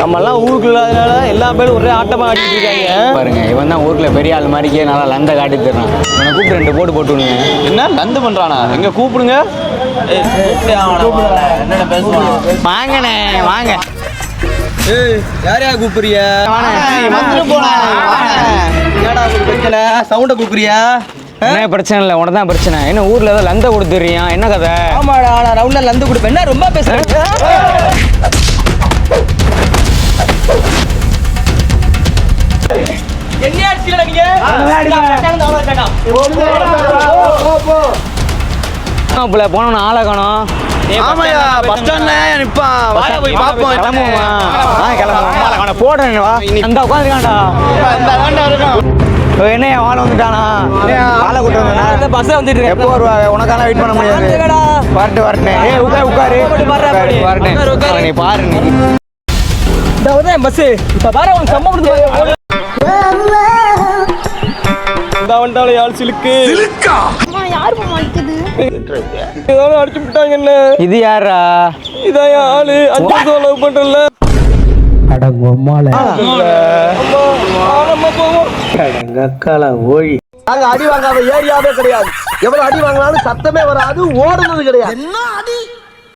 நம்ம எல்லாம் ஊருக்குள்ள அதனால எல்லா பேரும் ஒரே ஆட்டமா ஆடிட்டு இருக்காங்க. பாருங்க இவன் தான் ஊர்ல பெரிய ஆள் மாதிரிக்கே நல்லா லந்த காட்டி தர்றான் இவனை கூப்பிட்டு ரெண்டு போட்டு போட்டு விடுங்க. என்ன? லந்து பண்றானா? எங்க கூப்பிடுங்க? என்னடா பேசுவான்? வாங்கண்ணே வாங்க. ஏய் யார் யார் கூப்பிடுறிய வந்துட்டு. என்னடா பிரச்சனை? சவுண்ட கூப்பிடுறியா? என்ன பிரச்சனை இல்லை உனக்கு தான் பிரச்சனை. என்ன ஊர்ல ஏதோ லந்த கொடுத்துறியா என்ன கதை? ஆமாடா நான் ரவுண்ட்ல லந்து கொடுப்பேன். என்ன ரொம்ப பேசுறேன் மாப்பிள்ள போனோம் ஆளை காணோம். ஆமாயா பஸ் ஸ்டாண்ட்ல நிப்பான்? வாயா போய் பாப்போம் ஆ கிளம்புவோம். ஆளை காணோம். போடுறேன் வா. அந்த உட்காந்துருக்காண்டா என்னையா வாழ வந்துட்டானா? வாழை கூட்டு வந்தானா? பஸ் வந்துட்டு எப்போ வருவா? உனக்கான வெயிட் பண்ண முடியாது. வரட்டு வரட்டேன். ஏய் உட்காரு உட்காரு. வரட்டேன். நீ பாரு நீ. இந்த பஸ் இப்ப வேற உனக்கு சம்பளம் வண்டால யாழ் சிலுக்கு? யார் அடிக்குது ஏதாவது அடிச்சு விட்டாங்க என்ன? இது யாரா? இதான் என் ஆளு. அஞ்சு வருஷம் லவ் பண்றல நாங்க அடி வாங்காத ஏரியாவே கிடையாது. எவ்வளவு அடி வாங்கினாலும் சத்தமே வராது ஓடுனது கிடையாது. என்ன அடி?